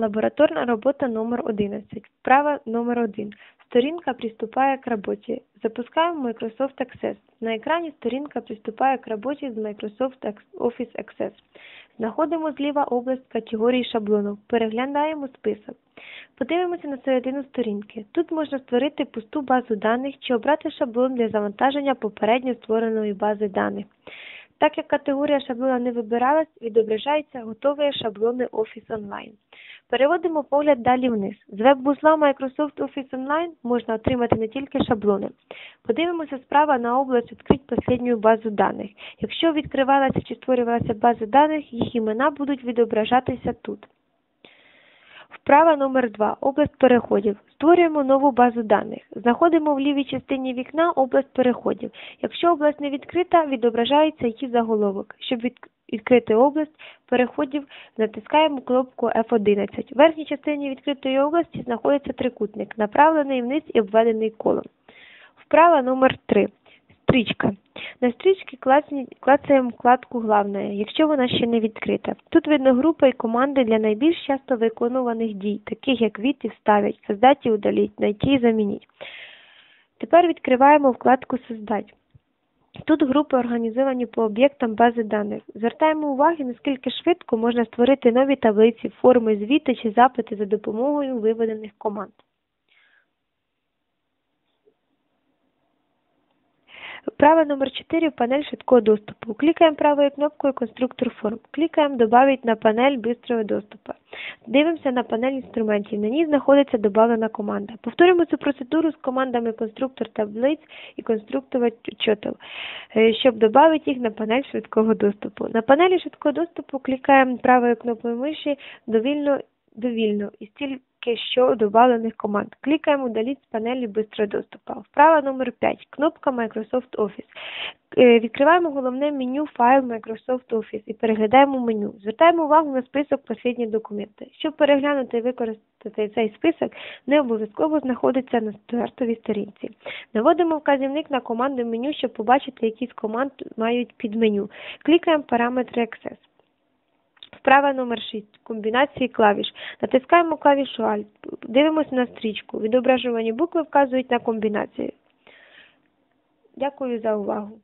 Лабораторна робота номер 11. Вправа номер 1. Сторінка приступає к роботі. Запускаємо Microsoft Access. На екрані сторінка приступає к роботі з Microsoft Office Access. Знаходимо зліва область категорії шаблону. Переглядаємо список. Подивимося на середину сторінки. Тут можна створити пусту базу даних чи обрати шаблон для завантаження попередньо створеної бази даних. Так як категорія шаблона не вибиралась, відображаються готові шаблони Office Online. Переводимо погляд далі вниз. З веб-вузла Microsoft Office Online можна отримати не тільки шаблони. Подивимося справа на область «Відкрить последню базу даних». Якщо відкривалася чи створювалася база даних, їх імена будуть відображатися тут. Вправа номер 2. Область переходів. Створюємо нову базу даних. Знаходимо в лівій частині вікна область переходів. Якщо область не відкрита, відображається її заголовок. Щоб від- відкрити область переходів, натискаємо кнопку F11. В верхній частині відкритої області знаходиться трикутник, направлений вниз і обведений колом. Вправа номер 3. Стрічка. На стрічці клацаємо вкладку «Главное», якщо вона ще не відкрита. Тут видно групи і команди для найбільш часто виконуваних дій, таких як «Від» і «Вставить», «Создать» і «Удалить», «Найти» і «Замінить». Тепер відкриваємо вкладку «Создать». Тут групи організовані по об'єктам бази даних. Звертаємо увагу, наскільки швидко можна створити нові таблиці, форми, звіти чи запити за допомогою виведених команд. Вправа номер 4 панель швидкого доступу. Клікаємо правою кнопкою конструктор форм. Клікаємо «Добавить на панель бистрого доступу». Дивимося на панель інструментів. На ній знаходиться добавлена команда. Повторюємо цю процедуру з командами конструктор таблиць і конструктор чотел, е, щоб додати їх на панель швидкого доступу. На панелі швидкого доступу клікаємо правою кнопкою миші довільно довільно і стільки що добавлених команд. Клікаємо «Удаліть з панелі бистрого доступу». Вправа номер 5. Кнопка Microsoft Office. Е, Відкриваємо головне меню файл Microsoft Office і переглядаємо меню. Звертаємо увагу на список «Послідні документи». Щоб переглянути і використати цей список, не обов'язково знаходиться на стартовій сторінці. Наводимо вказівник на команди меню, щоб побачити, які з команд мають підменю. Клікаємо «Параметри Access». Вправа номер 6. Комбінації клавіш. Натискаємо клавішу Alt. Дивимося на стрічку. Відображувані букви вказують на комбінацію. Дякую за увагу.